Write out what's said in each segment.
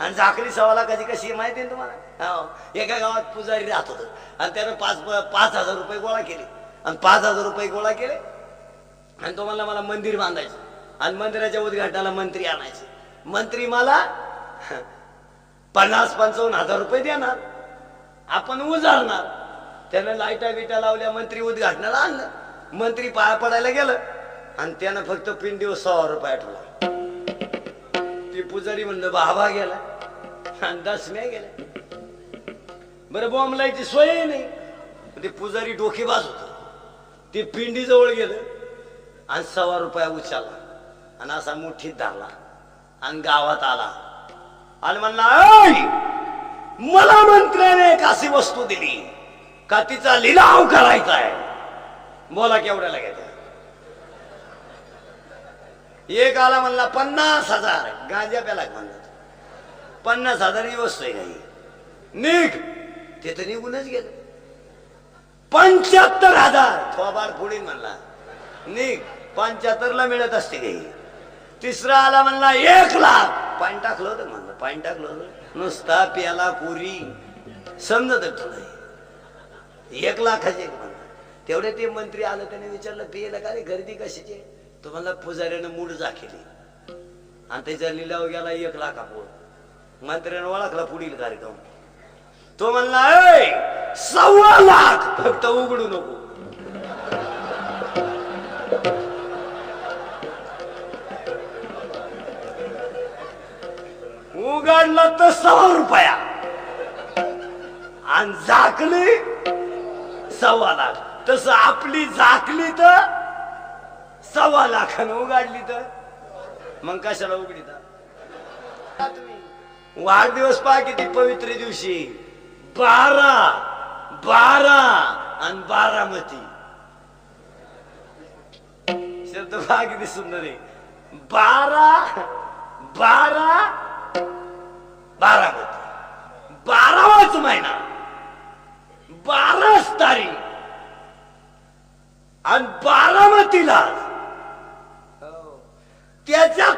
आणि झाकरी सवाला कधी कशी माहिती आहे ना तुम्हाला? हो. एका गावात पुजारी राहत होत. आणि त्यानं पाच पाच हजार रुपये गोळा केले. आणि पाच हजार रुपये गोळा केले. आणि तो म्हणला मला मंदिर बांधायचं. आणि मंदिराच्या उद्घाटनाला मंत्री आणायचे. मंत्री मला पन्नास पंचावन्न हजार रुपये देणार. आपण उजाळणार. त्यानं लाईटा बिटा लावल्या मंत्री उद्घाटनाला आणलं. मंत्री पाया पडायला गेलं. आणि त्यानं फक्त पिंडीवर सहा रुपये आठवला ते पुजारी म्हणलं बाबा गेला आणि दसम्या गेल्या. बरं बॉम्बलायची सोय नाही. ते पुजारी डोकेबाज होत. ते पिंडी जवळ गेलं आणि सव्वा रुपया उचलला आणि असा मुठीत धरला आणि गावात आला. आणि म्हणला मला मंत्र्याने एक अशी वस्तू दिली का तिचा लिलाव करायचा आहे बोला केवढ्याला घ्यायचा एक आला म्हणला पन्नास हजार. गांजा प्याला म्हणला. पन्नास हजार ही वस्तू आहे काही. निघ. ते तर निघूनच गेलं. पंच्याहत्तर हजार. थोबाड पुढील म्हणला. निघ. पंच्याहत्तर ला मिळत असते काही. तिसरा आला म्हणला एक लाख. पाणी टाकलं होतं म्हणलं. पाणी टाकलं होतं. नुसता प्याला पुरी. समजत तुला एक लाखाचे म्हणलं. तेवढे ते मंत्री आलं त्याने विचारलं पियला का रे गर्दी कशाची तो म्हणला पुजाऱ्यानं मूड जाखेली आणि त्याच्या लिलाव गेला एक लाखापुढ. मंत्र्यानं ओळखला पुढील कार्यक्रम. तो म्हणला सव्वा लाख फक्त उघडू नको. उघडला तर सव्वा रुपया. आणि झाकली सव्वा लाख. तस आपली झाकली तर सव्वा लाखानं उघडली तर? मग कशाला उघडीता वाढदिवस पहा किती पवित्र दिवशी. बारा बारा आणि बारामती. शब्द पहा किती सुंदर आहे. बारा बारा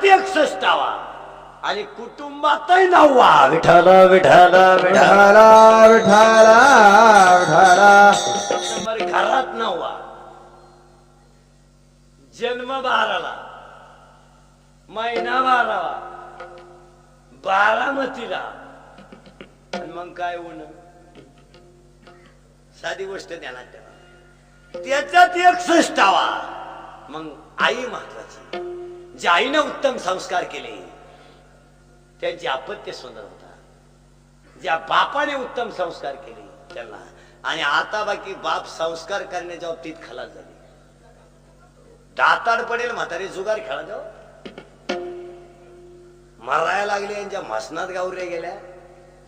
त्याच्यात एक सष्टावा आणि कुटुंबातही नववा. विठाल विठाल विठाल विठाला विठाला घरात नववा. जन्म बाराला. महिना बारावा. बारामतीला. आणि मग काय होण साधी गोष्ट ध्यानात ठेवा. त्याच्यात एक सष्टावा मग आई महत्वाची. ज्या आईनं उत्तम संस्कार केले. त्यांची अपत्य सुंदर होता ज्या बापाने उत्तम संस्कार केले त्यांना आणि आता बाकी बाप संस्कार करण्याच्या बाबतीत खलास झाले. दाताड पडेल म्हातारी जुगार खेळा जाऊ मरायला लागले यांच्या म्हसनात गावऱ्या गेल्या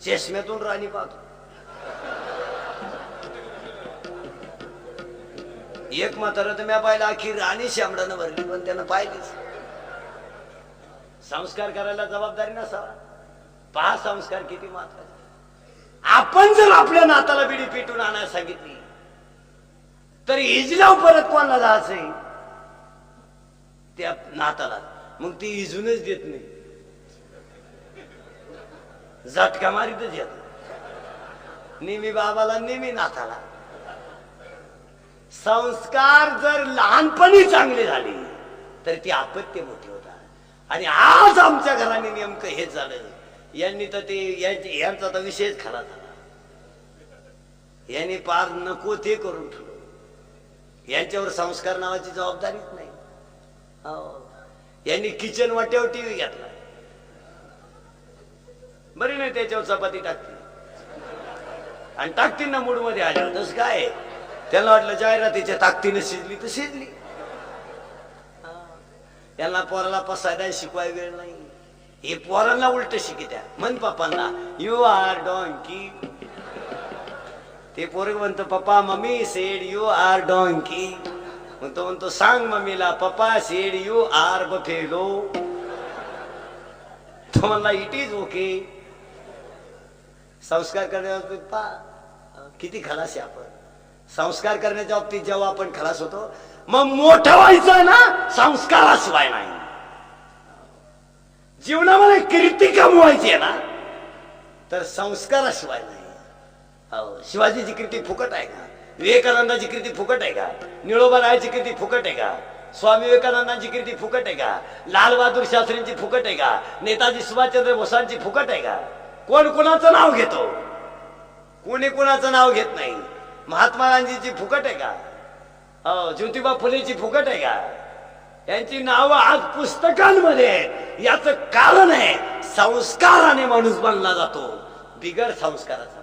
चष्म्यातून राणी पाहतो. एक म्हातारा तर मी पाहिला अखी राणी शामडानं भरली पण त्यानं पाहिलीच. संस्कार करायला जबाबदारी नसावा. पहा संस्कार किती महत्त्वाचे. आपण जर आपल्या नाताला बिडी पेटून आणायला सांगितली तर इजलाव परत कोणाला जायचंय? त्या नाताला. मग ती इजूनच देत नाही. झटका मारीतच येत. नेहमी बाबाला नेहमी नाताला. संस्कार जर लहानपणी चांगले झाले तर ती आपत्य मोठी होतात आणि आज आमच्या घराने नेमकं हे झालं. यांनी तर ते यांचा तर विषयच खरा झाला. यांनी पार नको ते करून ठेवलं. यांच्यावर संस्कार नावाची जबाबदारीच नाही. हो. यांनी किचन वाट्यावर टीव्ही घेतला. बरी नाही त्याच्यावर चपाती टाकते आणि टाकतील ना मूडमध्ये आल्या तसं काय? त्याला त्यांना वाटलं जाहिरातीच्या ताकदीनं शिजली तर शिजली. यांना पोराला पसायला शिकवाय वेळ नाही. हे पोरांना उलट शिकित्या. म्हण पप्पांना यू आर डॉंकी ते पोरग म्हणतो papa mummy said you are donkey म्हणतो म्हणतो सांग मम्मीला पप्पा सेड यू आर बफेलो तो म्हणला इट इज ओके संस्कार करण्याच्या बाबतीत पा किती खलास आहे आपण. संस्कार करण्याच्या बाबतीत जेव्हा आपण खलास होतो मग मोठं व्हायचं ना संस्काराशिवाय नाही. जीवनामध्ये कीर्ती कमवायची आहे ना तर संस्काराशिवाय नाही. हो शिवाजीची कीर्ती फुकट आहे का? विवेकानंदाची कीर्ती फुकट आहे का? निळोबा रायाची कीर्ती फुकट आहे का? स्वामी विवेकानंदांची कीर्ती फुकट आहे का? लाल बहादूर शास्त्रींची फुकट आहे का? नेताजी सुभाषचंद्र बोसांची फुकट आहे का? कोण कोणाचं नाव घेतो? कोणी कोणाचं नाव घेत नाही? महात्मा गांधीची फुकट आहे का? ज्योतिबा फुलेची फुकट आहे का? यांची नावं आज पुस्तकांमध्ये आहेत. याच कारण आहे संस्काराने माणूस बनला जातो. बिगर संस्काराचा.